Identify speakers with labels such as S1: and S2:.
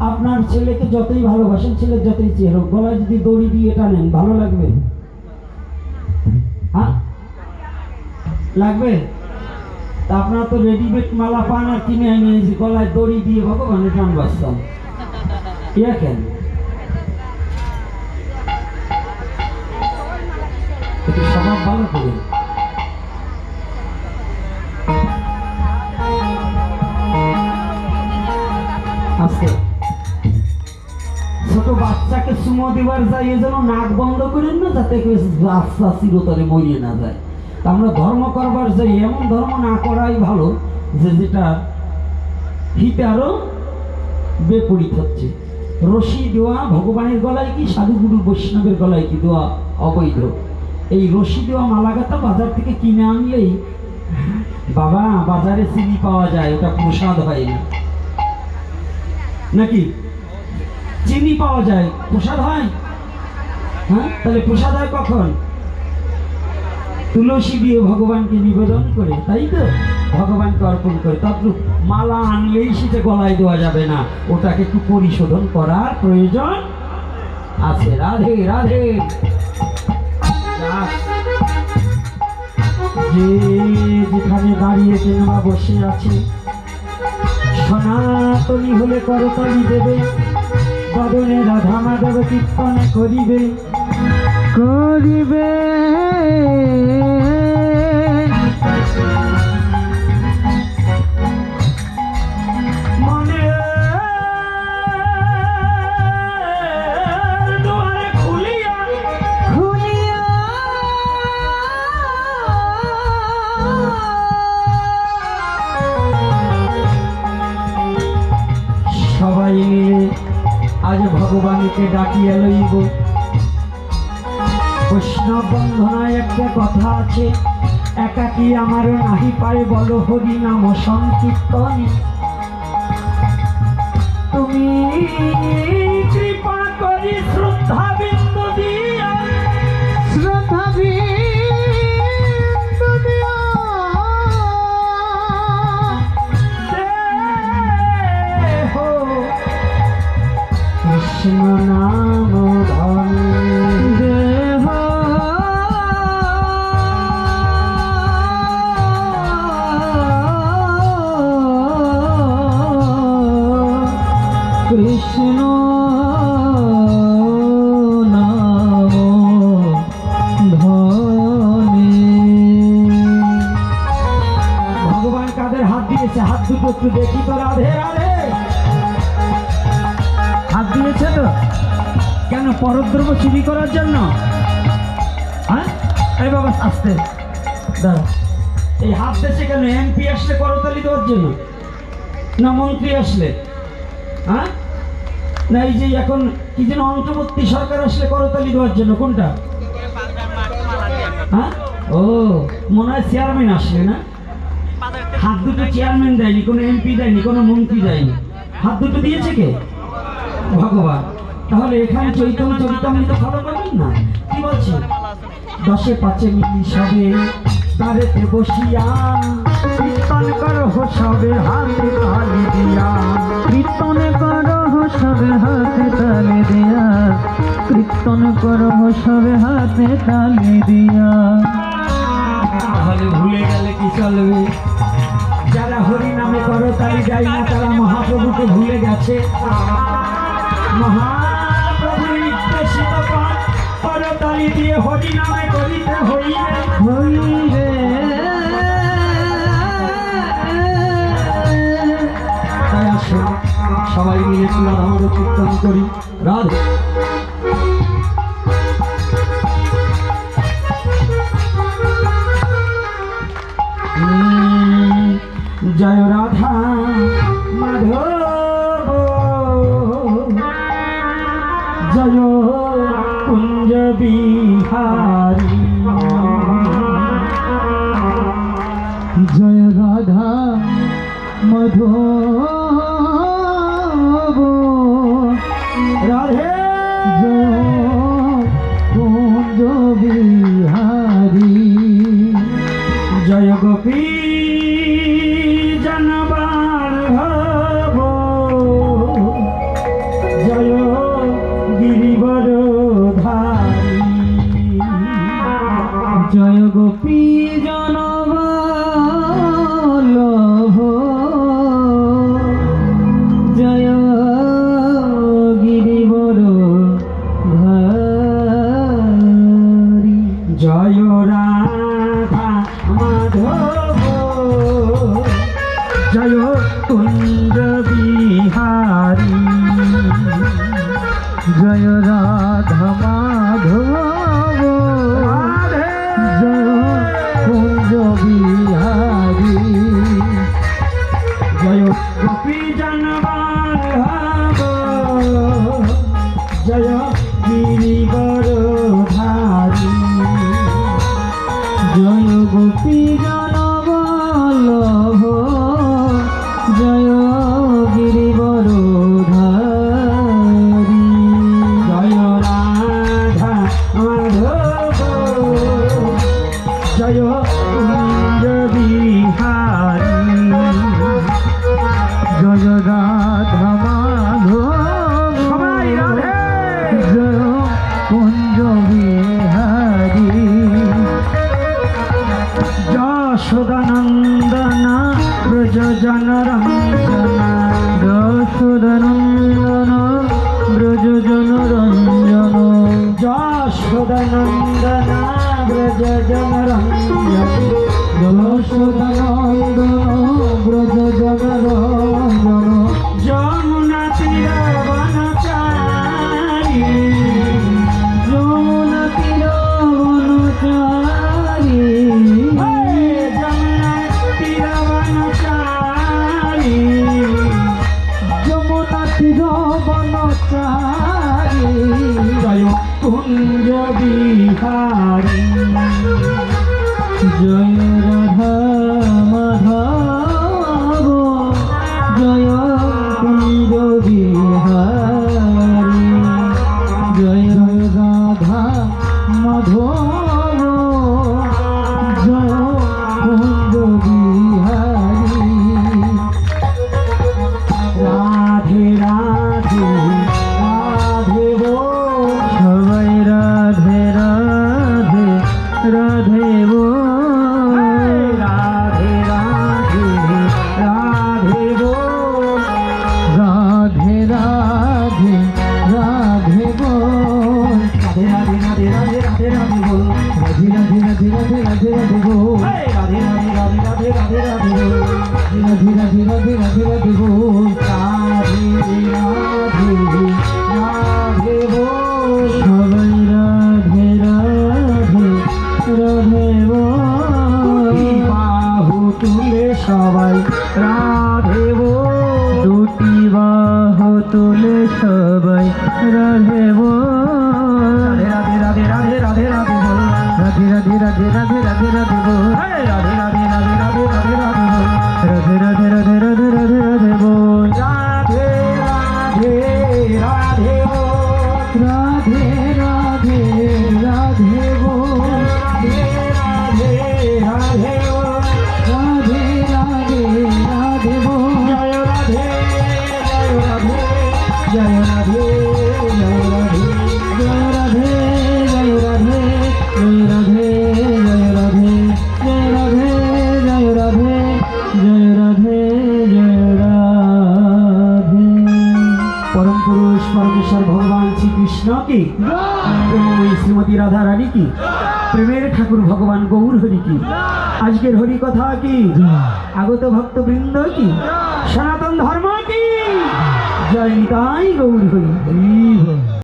S1: আপনার ছেলেকে যতই ভালোবাসেন ছেলে যতই চেয়ে গলায় যদি দড়ি দিয়ে টানেন, ভালো লাগবে? হ্যাঁ? লাগবে? তা আপনারা তো রেডিমেড মালা পান আর কিনে যে গলায় দড়ি দিয়ে ভগবানের গান বাজতাম ইয়া কেন একটু ভালো করে বাচ্চাকে সুমো দেবার যাই যেন নাক বন্ধ করেন না, যাতে রাস্তা চিরতরে মরিয়ে না যায়। আমরা ধর্ম করবার যাই, এমন ধর্ম না করাই ভালো, যে যেটা হিতে আরও বেপরীত হচ্ছে। রশি দেওয়া ভগবানের গলায় কি সাধুগুরু বৈষ্ণবের গলায় কি দেওয়া অবৈধ? এই রশি দেওয়া মালাগাতা বাজার থেকে কিনে আনলেই বাবা, বাজারে চিনি পাওয়া যায়, ওটা প্রসাদ হয় না। নাকি? চিনি পাওয়া যায়। প্রসাদ হয়? হ্যাঁ? তাহলে প্রসাদ হয় কখন? তুলসী দিয়ে ভগবানকে নিবেদন করে, তাই তো? ভগবানকে অর্পণ করে। তদ্রুপ মালা আনলেই সেটা গলায় দেওয়া যাবে না। ওটাকে একটু পরিশোধন করার প্রয়োজন আছে। রাধে রাধে। যে যেখানে দাঁড়িয়ে কিংবা বসে আছে, সনাতনী হলে করতালি দেবে। বদনে রাধা মাধব কীর্তন করিবে।
S2: করিবে।
S1: ভগবানকে ডাকিয়া লইব। বৈষ্ণব বন্ধনায় একটা কথা আছে একাকি আমার নাহি পায় বল হরি নাম সংকীর্তন। তুমি কৃপা করি শ্রদ্ধা দিয়েছে, হাত দুটো একটু দেখি তো রাধে রাধে। হাত দিয়েছে তো? কেন পরদ্রব্য চুরি করার জন্য? হ্যাঁ? এই বাবা, আসতে। এই হাত দেশে কেন? এমপি আসলে করতালি দেওয়ার জন্য? না মন্ত্রী আসলে? হ্যাঁ? না এই যে এখন কি যেন অন্তর্বর্তী সরকার আসলে করতালি দেওয়ার জন্য? কোনটা? হ্যাঁ? ও, মনে হয় চেয়ারম্যান আসলে না? হাত দুটো চেয়ারম্যান দেয়নি কোনো এমপি দেয়নি কোনো মন্ত্রী দেয়নি। হাত দুটো দিয়েছে কে? ভগবান। তাহলে এখানে চৈতন্য চরিতামৃত ফলো করবেন না? কি বলছে? দশে পাঁচে মিলি সবে তারেতে বসিয়া। কীর্তন করো সবে হাতে তালি দিয়া।
S2: কীর্তন করো সবে হাতে তালে দিয়া। কীর্তন করো সবে হাতে তালে দিয়া।
S1: তাহলে ভুলে গেলে কি চলবে? যারা হরি নামে করো, তালি যায় না, তারা মহাপ্রভুকে ভুলে গেছে। সবাই মিলে তুলা আমাদের কীর্তন করি। রাধে। জয় রাধা মাধব।
S2: রাধে। জয় রাধা মা কুঞ্জ বিহার
S1: তুলে সবাই। রাধেব
S2: দুটি বাহ তুলে সবাই। রাধে
S1: পুরুষ পরমেশ্বর ভগবান শ্রীকৃষ্ণ কি শ্রীমতী রাধা রানী কি প্রেমের ঠাকুর ভগবান গৌর হরি কি আজকের হরি কথা কি? আগত ভক্তবৃন্দ কি সনাতন ধর্ম কি জয় গৌর হরি